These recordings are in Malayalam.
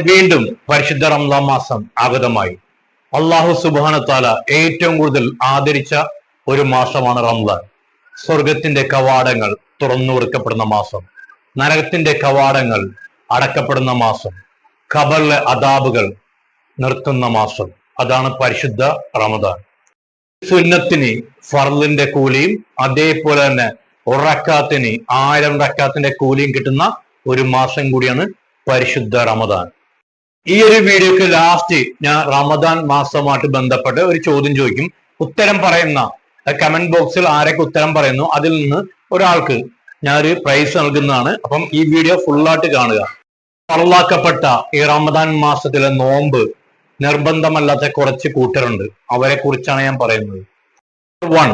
വീണ്ടും പരിശുദ്ധ റംസാൻ മാസം ആഗതമായി. അള്ളാഹു സുബാന താല ഏറ്റവും കൂടുതൽ ആദരിച്ച ഒരു മാസമാണ് റംസാൻ. സ്വർഗത്തിന്റെ കവാടങ്ങൾ തുറന്നു കൊടുക്കപ്പെടുന്ന മാസം. നരകത്തിന്റെ കവാടങ്ങൾ അടക്കപ്പെടുന്ന മാസം. ഖബറിലെ അതാബുകൾ നിർത്തുന്ന മാസം. അതാണ് പരിശുദ്ധ റമദാൻ സുന്നത്തിന് ഫർലിന്റെ കൂലിയും അതേപോലെ തന്നെ ഉറക്കാത്തിന് ആയിരം റക്കാത്തിന്റെ കൂലിയും കിട്ടുന്ന ഒരു മാസം കൂടിയാണ് പരിശുദ്ധ റമദാൻ ഈ ഒരു വീഡിയോക്ക് ലാസ്റ്റ് ഞാൻ റമദാൻ മാസമായിട്ട് ബന്ധപ്പെട്ട് ഒരു ചോദ്യം ചോദിക്കും. ഉത്തരം പറയുന്ന കമന്റ് ബോക്സിൽ ആരൊക്കെ ഉത്തരം പറയുന്നു അതിൽ നിന്ന് ഒരാൾക്ക് ഞാൻ ഒരു പ്രൈസ് നൽകുന്നതാണ്. അപ്പം ഈ വീഡിയോ ഫുള്ളായിട്ട് കാണുക. പള്ളാക്കപ്പെട്ട ഈ റമദാൻ മാസത്തിലെ നോമ്പ് നിർബന്ധമല്ലാത്ത കുറച്ച് കൂട്ടരുണ്ട്. അവരെ കുറിച്ചാണ് ഞാൻ പറയുന്നത്. വൺ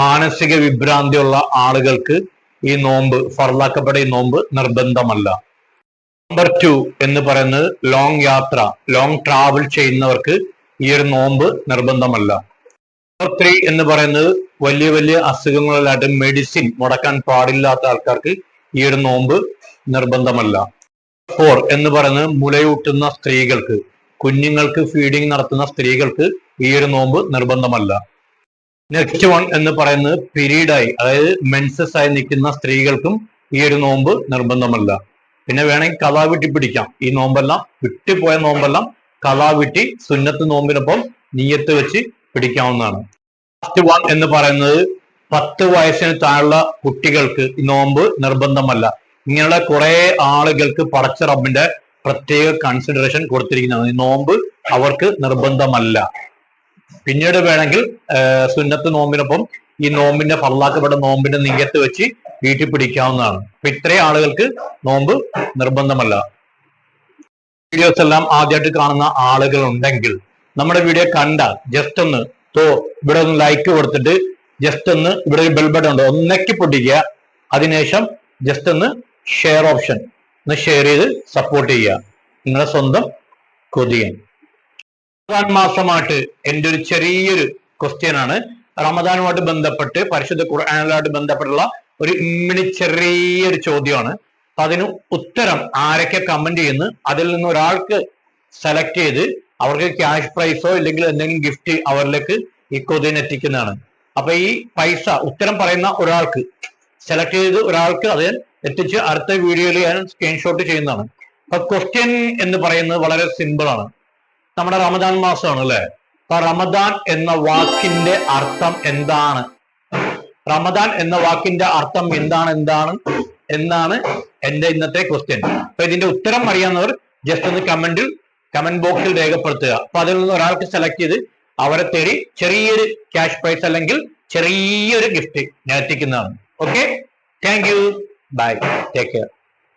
മാനസിക വിഭ്രാന്തിയുള്ള ആളുകൾക്ക് ഈ നോമ്പ് ഫറലാക്കപ്പെട്ട ഈ നോമ്പ് നിർബന്ധമല്ല. നമ്പർ ടു എന്ന് പറയുന്നത് ലോങ് യാത്ര ലോങ് ട്രാവൽ ചെയ്യുന്നവർക്ക് ഈ ഒരു നോമ്പ് നിർബന്ധമല്ല. നമ്പർ ത്രീ എന്ന് പറയുന്നത് വലിയ വലിയ അസുഖങ്ങളിലായിട്ട് മെഡിസിൻ മുടക്കാൻ പാടില്ലാത്ത ആൾക്കാർക്ക് ഈ ഒരു നോമ്പ് നിർബന്ധമല്ല. ഫോർ എന്ന് പറയുന്നത് മുലയൂട്ടുന്ന സ്ത്രീകൾക്ക് കുഞ്ഞുങ്ങൾക്ക് ഫീഡിങ് നടത്തുന്ന സ്ത്രീകൾക്ക് ഈ ഒരു നോമ്പ് നിർബന്ധമല്ല. നെക്സ്റ്റ് വൺ എന്ന് പറയുന്നത് പീരീഡായി അതായത് മെൻസസ് ആയി നിൽക്കുന്ന സ്ത്രീകൾക്കും ഈ ഒരു നോമ്പ് നിർബന്ധമല്ല. പിന്നെ വേണമെങ്കിൽ കഥാ വിട്ടി പിടിക്കാം. ഈ നോമ്പെല്ലാം വിട്ടുപോയ നോമ്പെല്ലാം കഥാ വിട്ടി സുന്നത്ത് നോമ്പിനൊപ്പം നീയത്ത് വെച്ച് പിടിക്കാവുന്നതാണ്. ഫസ്റ്റ് വൺ എന്ന് പറയുന്നത് പത്ത് വയസ്സിന് താഴെയുള്ള കുട്ടികൾക്ക് ഈ നോമ്പ് നിർബന്ധമല്ല. ഇങ്ങനെയുള്ള കുറെ ആളുകൾക്ക് പടച്ച റബ്ബിന്റെ പ്രത്യേക കൺസിഡറേഷൻ കൊടുത്തിരിക്കുന്നതാണ്. ഈ നോമ്പ് അവർക്ക് നിർബന്ധമല്ല. പിന്നീട് വേണമെങ്കിൽ സുന്നത്ത് നോമ്പിനൊപ്പം ഈ നോമ്പിന്റെ ഫള്ളാക്കപ്പെട്ട നോമ്പിന്റെ നീയത്ത് വെച്ച് വീട്ടിൽ പിടിക്കാവുന്നതാണ്. അപ്പൊ ഇത്രയും ആളുകൾക്ക് നോമ്പ് നിർബന്ധമല്ല. വീഡിയോസ് എല്ലാം ആദ്യമായിട്ട് കാണുന്ന ആളുകൾ ഉണ്ടെങ്കിൽ നമ്മുടെ വീഡിയോ കണ്ട ജസ്റ്റ് ഒന്ന് തോ ഇവിടെ ഒന്ന് ലൈക്ക് കൊടുത്തിട്ട് ജസ്റ്റ് ഒന്ന് ഇവിടെ ഒരു ബെൽബട്ടൺ ഉണ്ട്. ഒന്നക്കി പൊട്ടിക്കുക. അതിനുശേഷം ജസ്റ്റ് ഒന്ന് ഷെയർ ഓപ്ഷൻ ഒന്ന് ഷെയർ ചെയ്ത് സപ്പോർട്ട് ചെയ്യുക. നിങ്ങളുടെ സ്വന്തം കൊതിയൻ. മാസമായിട്ട് എന്റെ ഒരു ചെറിയൊരു ക്വസ്റ്റ്യൻ ആണ്. റമദാനുമായിട്ട് ബന്ധപ്പെട്ട് പരിശുദ്ധ ഖുർആാനുമായിട്ട് ബന്ധപ്പെട്ടുള്ള ഒരു ഇമ്മിണി ചെറിയൊരു ചോദ്യമാണ്. അപ്പൊ അതിന് ഉത്തരം ആരൊക്കെ കമന്റ് ചെയ്യുന്നു. അതിൽ നിന്ന് ഒരാൾക്ക് സെലക്ട് ചെയ്ത് അവർക്ക് ക്യാഷ് പ്രൈസോ അല്ലെങ്കിൽ എന്തെങ്കിലും ഗിഫ്റ്റ് അവരിലേക്ക് ഈ കൊതിന് എത്തിക്കുന്നതാണ്. അപ്പൊ ഈ പൈസ ഉത്തരം പറയുന്ന ഒരാൾക്ക് സെലക്ട് ചെയ്ത് ഒരാൾക്ക് അത് എത്തിച്ച് അടുത്ത വീഡിയോയിൽ ഞാൻ സ്ക്രീൻഷോട്ട് ചെയ്യുന്നതാണ്. അപ്പൊ ക്വസ്റ്റ്യൻ എന്ന് പറയുന്നത് വളരെ സിമ്പിൾ ആണ്. നമ്മുടെ റമദാൻ മാസമാണ് അല്ലെ? അപ്പൊ റമദാൻ എന്ന വാക്കിന്റെ അർത്ഥം എന്താണ്? റമദാൻ എന്ന വാക്കിന്റെ അർത്ഥം എന്താണ് എന്താണ് എന്നാണ് എന്റെ ഇന്നത്തെ ക്വസ്റ്റ്യൻ അപ്പൊ ഇതിന്റെ ഉത്തരം അറിയാവുന്നവർ ജസ്റ്റ് ഒന്ന് കമന്റിൽ കമന്റ് ബോക്സിൽ രേഖപ്പെടുത്തുക. അപ്പൊ അതിൽ നിന്ന് ഒരാൾക്ക് സെലക്ട് ചെയ്ത് അവരെ തേടി ചെറിയൊരു ക്യാഷ് പ്രൈസ് അല്ലെങ്കിൽ ചെറിയൊരു ഗിഫ്റ്റ് ഞാൻ എത്തിക്കുന്നതാണ് okay thank you bye take care